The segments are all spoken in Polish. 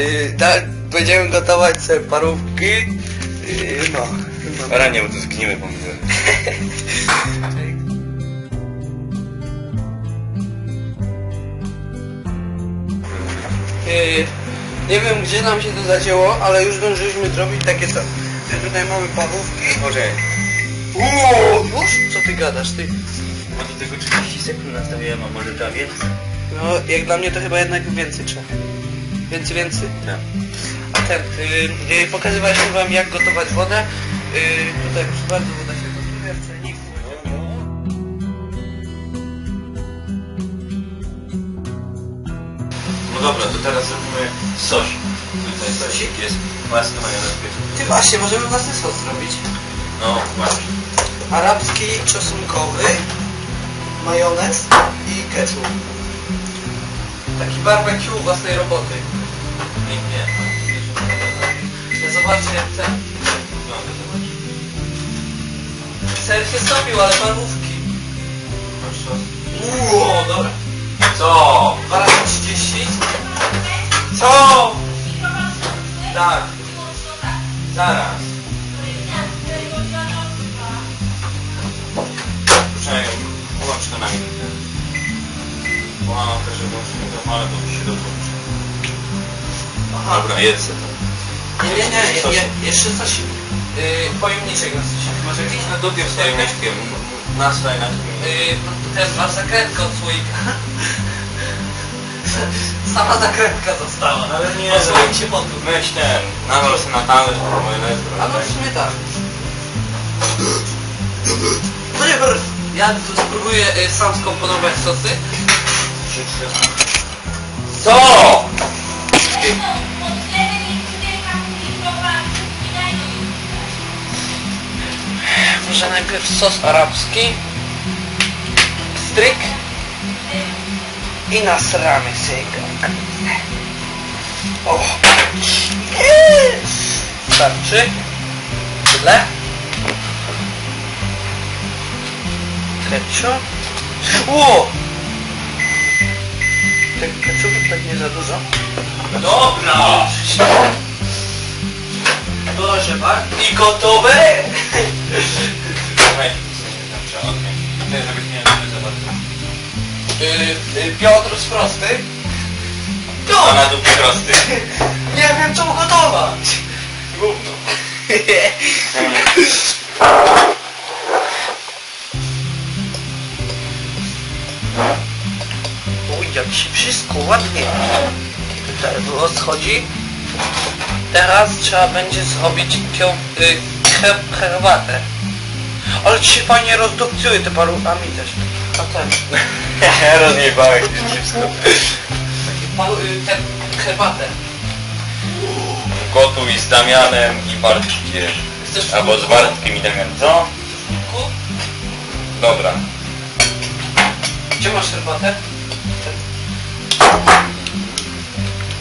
Yy, tak, będziemy gotować sobie parówki. Yy, no. Ranie, bo to zgniły pomidory. Yy, nie wiem gdzie nam się to zacięło, ale już zdążyliśmy zrobić takie co. Tutaj mamy parówki. Może, Uuu, już? Co ty gadasz, ty? bo do tego 30 sekund nastawiłem, a może więcej? No, jak dla mnie to chyba jednak więcej trzeba. Więcej, więcej? Tak. A ten, yy, pokazywaliśmy wam jak gotować wodę. Yy, tutaj proszę bardzo, woda się gotuje w czajniku. No dobra, to teraz zrobimy sos. Tutaj sosik jest, maskę majonez. Ty właśnie, możemy własny sos zrobić. No, właśnie. Arabski, czosnkowy, majonez i ketchup. Taki barbecue własnej roboty. Pięknie. Zobaczcie jak ten Wygląda, zobacz. ser się stopił, ale parówki. Uuu, dobra. Co? 2 razy 30. Co? Tak. Zaraz. Poczekaj, połącz to na minutę. Bo mam też, że włączymy to, ale to się dokończy. Aha. Dobra, jedz se to. Nie, nie, nie, je, je, jeszcze coś. Yy, pojemniczek nas coś. Może jakiś na dopier z tajemniczkiem. Nastań na tym. Yy, no to też masz zakrętkę od słoika. Sama zakrętka została. Ale nie, Od słoik się potu. Weź ten, nawal sobie na talerz, bo majonez A no w sumie tak. No nie, brr. Ja tu spróbuję y, sam skomponować sosy. Co? Może najpierw sos arabski. Stryk. I nasramy go. O! Starczy. Tyle. Ketchup. Ło! Ten ketchup tak nie za dużo. Dobra! Proszę bardzo. I gotowe! Yy, Piotr z prosty. A na dupie prosty. Nie wiem co ugotować. Gówno. Uj, jak się wszystko ładnie schodzi. Teraz trzeba będzie zrobić pią, y, her, herbatę. Ale ci się fajnie rozdukcjuje te parówkami też. A ten, Rozjebałeś wszystko. taki y, ten, herbatę. Gotuj z Damianem i Bartkiem. Chcesz Albo z Bartkiem i Damianem. Co? Ku? Dobra. Gdzie masz herbatę?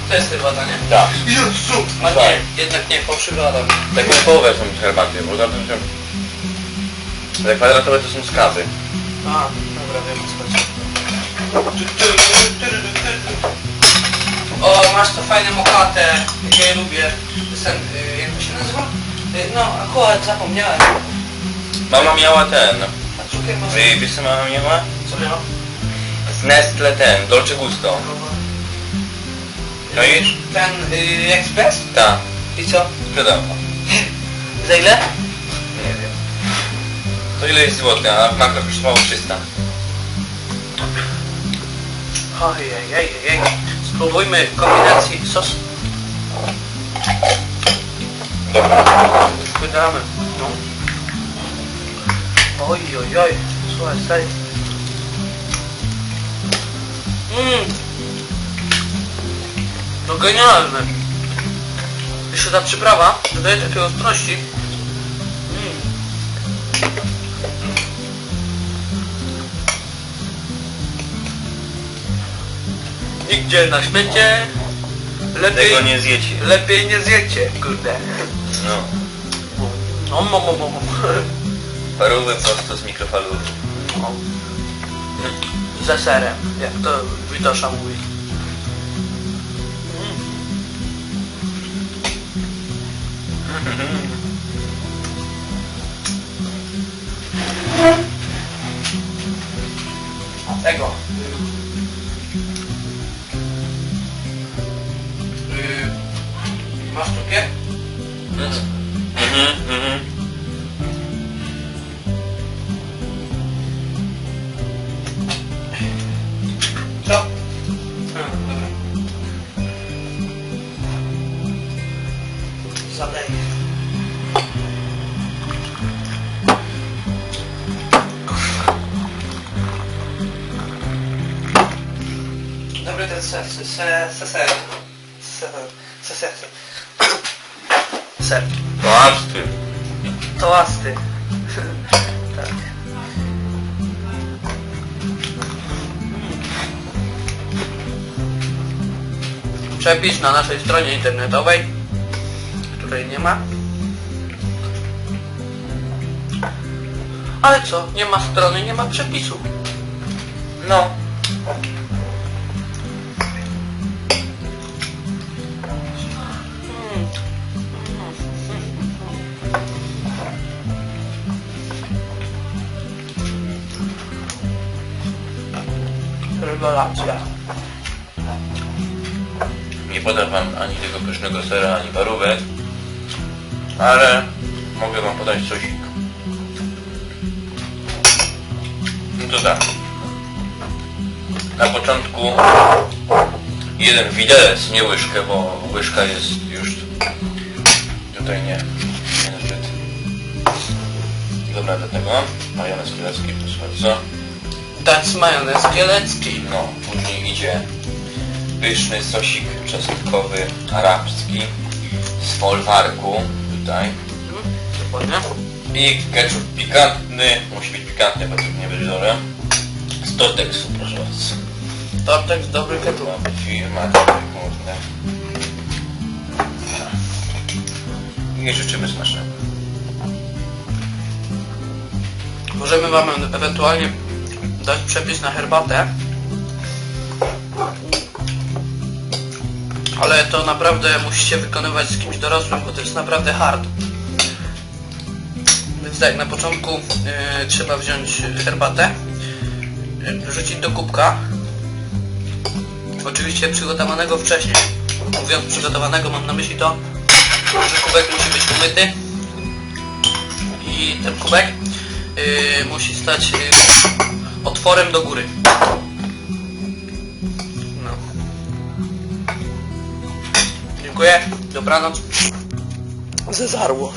To jest herbata, nie? Tak. Jezu! A Tak. nie, jednak nie, fałszywy Adam. Takie połowę są herbaty, bo zatem się... Te kwadratowe to są skazy. A, dobra, wiem co chodzi. O, masz to fajne mokate, jakie ja lubię. To jest ten, y, jak to się nazywa? Y, No, akurat zapomniałem. Mama miała ten. A cukier masz... Wy, wiesz co mama miała? Co miał? Z Nestle ten, Dolce Gusto. No i? Ten y, ekspres? Ta, I co? wiadomo. Za ile? To ile jest złotych, a makro kosztowało 300. Ojej, ej, ej. Spróbujmy kombinacji sos. Dobra. Wydamy. No. Oj, oj, oj. Słuchaj, stary. Mmm. To genialne. Jeszcze ta przyprawa dodaje takiej ostrości. Mm. Nigdzie na świecie lepiej, Tego nie zjecie. lepiej nie zjecie, kurde. No. Om, om, om, om. Parówy prosto z mikrofalówki. O. Ze serem, jak to Witosza mówi. Mm. Tego. zaleje. Dobry ten ser, ser, ser, ser, ser, ser, ser, ser. Toasty. Toasty. tak. Przepis na naszej stronie internetowej której nie ma. Ale co? Nie ma strony, nie ma przepisu. No. Rewelacja. Nie podam wam ani tego pysznego sera, ani parówek, ale mogę wam podać sosik. No to tak. Na początku jeden widelec, nie łyżkę, bo łyżka jest już tutaj nie, dobra do tego. Majonez kielecki, proszę bardzo. Dać majonez kielecki. No, później idzie pyszny sosik czosnkowy arabski z folwarku tutaj. Dokładnie. I ketchup pikantny, musi być pikantny, bo to nie będzie dobre. Z Tortexu, proszę. Tortek z dobry ketchup. Mamy firma tutaj, kurde. I życzymy smacznego. Możemy wam ewentualnie dać przepis na herbatę. Ale to naprawdę musicie wykonywać z kimś dorosłym, bo to jest naprawdę hard. Więc tak, na początku yy, trzeba wziąć herbatę, yy, wrzucić do kubka. Oczywiście przygotowanego wcześniej. Mówiąc przygotowanego, mam na myśli to, że kubek musi być umyty i ten kubek yy, musi stać otworem do góry. Dziękuję. Dobranoc. Zezarło.